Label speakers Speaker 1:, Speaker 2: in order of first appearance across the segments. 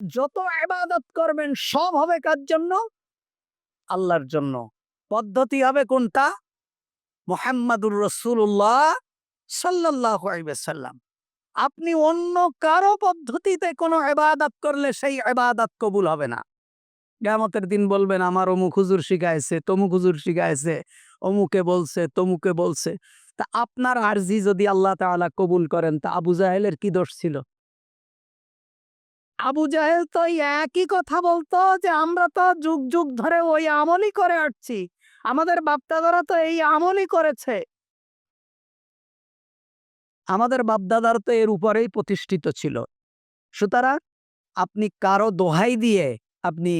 Speaker 1: যত ইবাদত করবেন সব হবে কার জন্য? আল্লাহর জন্য। পদ্ধতি হবে কোনটা? মোহাম্মদুর রসুল্লাহ সাল্লাহ সাল্লাম আপনি অন্য কারও পদ্ধতিতে কোনো এবাদত করলে সেই এবাদত কবুল হবে না। কেমতের দিন বলবেন, আমার অমুক হুজুর শিখাইছে, তমুক হুজুর শিখাইছে, অমুকে বলছে, তমুকে বলছে। তা আপনার আর্জি যদি আল্লাহ তাআলা কবুল করেন, তা আবু জাহেলের কি দোষ ছিল? আবু জাহেল তো একই কথা বলতো যে, আমরা তো যুগ যুগ ধরে ওই আমলই করে আসছি। আমাদের বাপদাদারা তো এই আমলই করেছে। আমাদের বাপদাদার তো এর উপরেই প্রতিষ্ঠিত ছিল। সুতরাং আপনি কারও দোহাই দিয়ে আপনি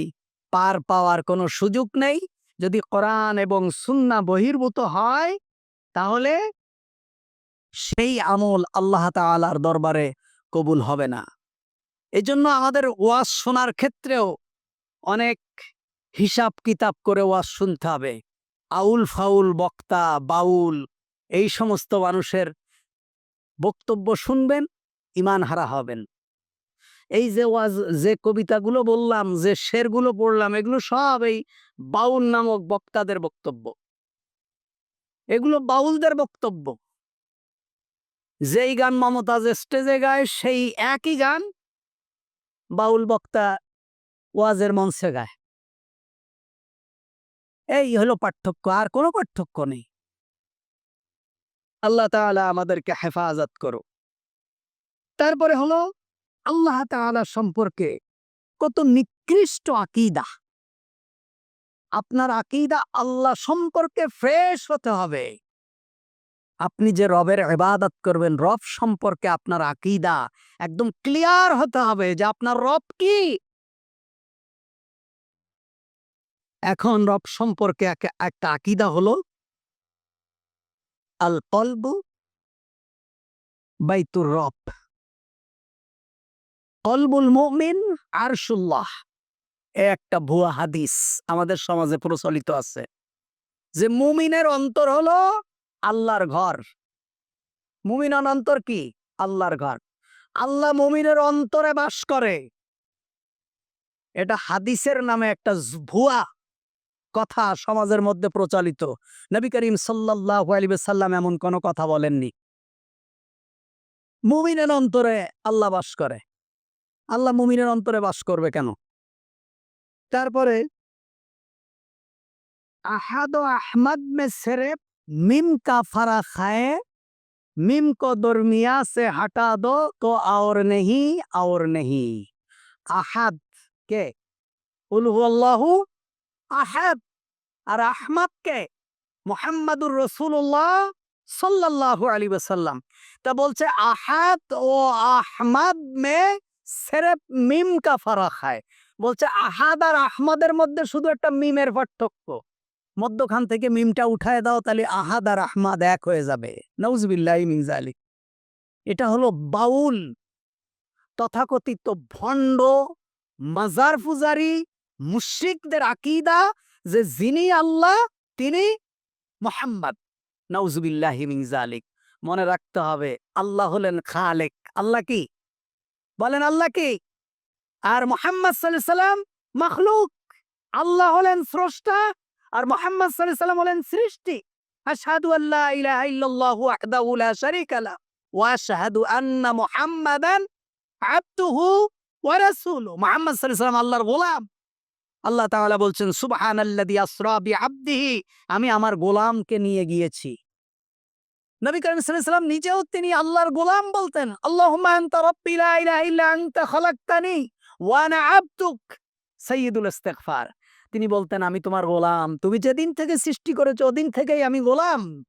Speaker 1: পার পাওয়ার কোনো সুযোগ নেই। যদি কোরআন এবং সুন্না বহির্ভূত হয়, তাহলে সেই আমল আল্লাহ তাআলার দরবারে কবুল হবে না। এজন্য আমাদের ওয়াজ শোনার ক্ষেত্রেও অনেক হিসাব কিতাব করে ওয়াজ শুনতে হবে। আউল ফাউল, বক্তা, বাউল, এই সমস্ত মানুষের বক্তব্য শুনবেন ইমান হারা হবেন। এই যে ওয়াজ, যে কবিতাগুলো বললাম, যে শেরগুলো পড়লাম, এগুলো সব এই বাউল নামক বক্তাদের বক্তব্য। এগুলো বাউলদের বক্তব্য। যেই গান মমতাজ স্টেজে গায়, সেই একই গান বাউল বক্তা ওয়াজের মঞ্চে গায়। এই হলো পার্থক্য, আর কোনো পার্থক্য নেই। আল্লাহ তাআলা আমাদেরকে হেফাজত করো তারপরে হলো, আল্লাহ তাআলা সম্পর্কে কত নিকৃষ্ট আকিদা। আপনার আকিদা আল্লাহ সম্পর্কে ফ্রেশ হতে হবে। আপনি যে রবের ইবাদত করবেন, রব সম্পর্কে আপনার আকিদা একদম ক্লিয়ার হতে হবে যে আপনার রব কি। এখন রব সম্পর্কে একটা আকিদা হলো আল কলবু বাইতুর রব। কলবুল মুমিন আরশুল্লাহ। একটা ভুয়া হাদিস আমাদের সমাজে প্রচলিত আছে। যে মুমিনের অন্তর হলো আল্লাহর ঘর। মুমিনের অন্তর কি? আল্লাহর ঘর। আল্লাহ মুমিনের অন্তরে বাস করে। এটা হাদিসের নামে একটা ভুয়া কথা সমাজের মধ্যে প্রচলিত। নবী করিম আলাইহি সাল্লাম এমন কোনো কথা বলেননি। মুমিনের অন্তরে আল্লাহ বাস করে। আল্লাহ মুমিনের অন্তরে বাস করবে কেন? তারপরে, আহাদ আহমদ মে সেরে মিম কা ফারা খায়ে মিম को दरमिया से हटा दो तो और नहीं और नहीं আহাদ কে উল আল্লাহু আহাদ আর আহমদ কে মোহাম্মদুর রসুল্লাহ সাল্লাল্লাহু আলী ওয়াসাল্লাম তা বলছে আহাদ ও আহমদ মে সেরেফ মিম কা ফারাক হয় বলছে আহাদ আর আহমদের মধ্যে শুধু একটা মিমের পার্থক্য মধ্যখান থেকে মিমটা উঠায় দাও, তাহলে আহাদ আর আহমাদ এক হয়ে যাবে। নউজবিল্লাহ মিনজালি এটা হলো বাউল তথাকথিত ভণ্ড মাজার ফুজারি মুশরিকদের আকিদা যে যিনি আল্লাহ, তিনি মোহাম্মদ। নউজবিল্লাহ মিনজালিক মনে রাখতে হবে, আল্লাহ হলেন খালেক। আল্লাহ কি? বলেন আল্লাহ কি? আর মোহাম্মদ সাল্লাম মখলুক। আল্লাহ হলেন স্রষ্টা আর মোহাম্মদ সাল্লাম হলেন সৃষ্টি। আল্লাহ আল্লাহ আমি আমার গোলামকে নিয়ে গিয়েছি। নবী করিম নিজেও তিনি আল্লাহর গোলাম বলতেন, আল্লাহুম্মা আনতা রাব্বি তিনি বলতেন, আমি তোমার গোলাম। তুমি যেদিন থেকে সৃষ্টি করেছ, ওদিন থেকেই আমি গোলাম।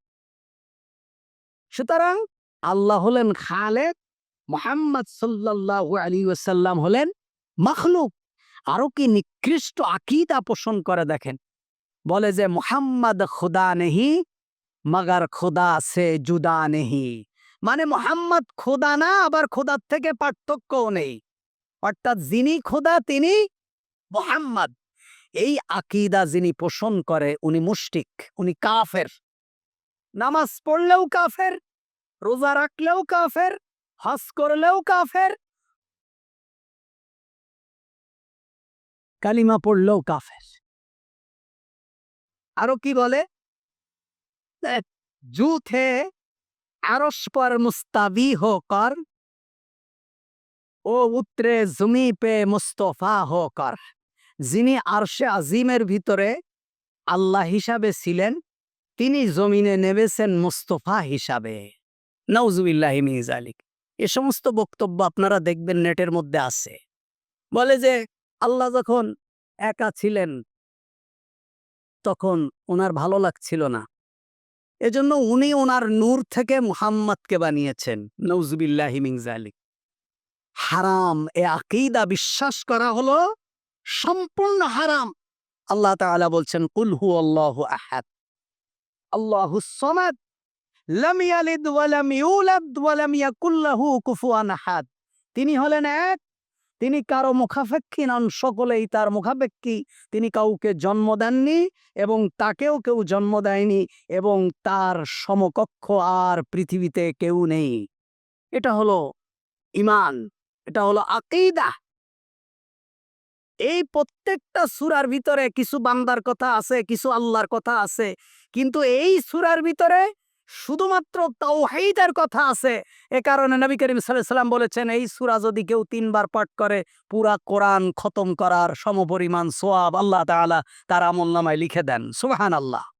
Speaker 1: সুতরাং আল্লাহ হলেন খালেক, মোহাম্মদ সাল্লাল্লাহু আলী ওয়াসাল্লাম হলেন মখলুক। আরও কি নিকৃষ্ট আকিদা পোষণ করে দেখেন। বলে যে, মোহাম্মদ খুদা নেহি, মগর খুদা সে জুদা নেহি। মানে মোহাম্মদ খোদা না, আবার খোদার থেকে পার্থক্যও নেই। অর্থাৎ যিনি খোদা, তিনি মোহাম্মদ। এই আকিদা যিনি পোষণ করে, উনি মুষ্টিক উনি কাফের। নামাজ পড়লেও কাফের, রোজা রাখলেও কাফের, হজ করলেও কাফের, কালিমা পড়লেও কাফের। আরও কি বলে? জুথে আরস পর মুস্তাবি হোকর ও উত্তরে জমি পে মুস্তফা হোকর যিনি আরশে আজিমের ভিতরে আল্লাহ হিসাবে ছিলেন, তিনি জমিনে নেমেছেন মুস্তফা হিসাবে। নওজুবিল্লাহ মিজালিক এ সমস্ত বক্তব্য আপনারা দেখবেন নেটের মধ্যে আছে। বলে যে আল্লাহ যখন একা ছিলেন, তখন ওনার ভালো লাগছিল না। এজন্য উনি ওনার নূর থেকে মুহাম্মদকে বানিয়েছেন নৌজুবিল্লাহ মিংজালিক হারাম এ আকিদা বিশ্বাস করা হলো সম্পূর্ণ হারাম। আল্লাহ তাআলা বলছেন, কুল হু আল্লাহ আহাদ। আল্লাহু সামাদ। তিনি হলেন এক। তিনি কারও মুখাপেক্ষী নন, সকলেই তার মুখাপেক্ষী। তিনি কাউকে জন্ম দেননি এবং তাকেও কেউ জন্ম দেয়নি এবং তার সমকক্ষ আর পৃথিবীতে কেউ নেই। এটা হলো ইমান এটা হলো আকিদা। এই প্রত্যেকটা সুরার ভিতরে কিছু বান্দার কথা আছে, কিছু আল্লাহর কথা আছে। কিন্তু এই সুরার ভিতরে শুধুমাত্র তাওহাইদার কথা আছে। এ কারণে নবী করিম সাল্লাম বলেছেন, এই সুরা যদি কেউ তিনবার পাঠ করে, পুরা কোরআন খতম করার সমপরিমাণ সোয়াব আল্লাহ তালা তার আমল নামায় লিখে দেন। সুবহানাল্লাহ।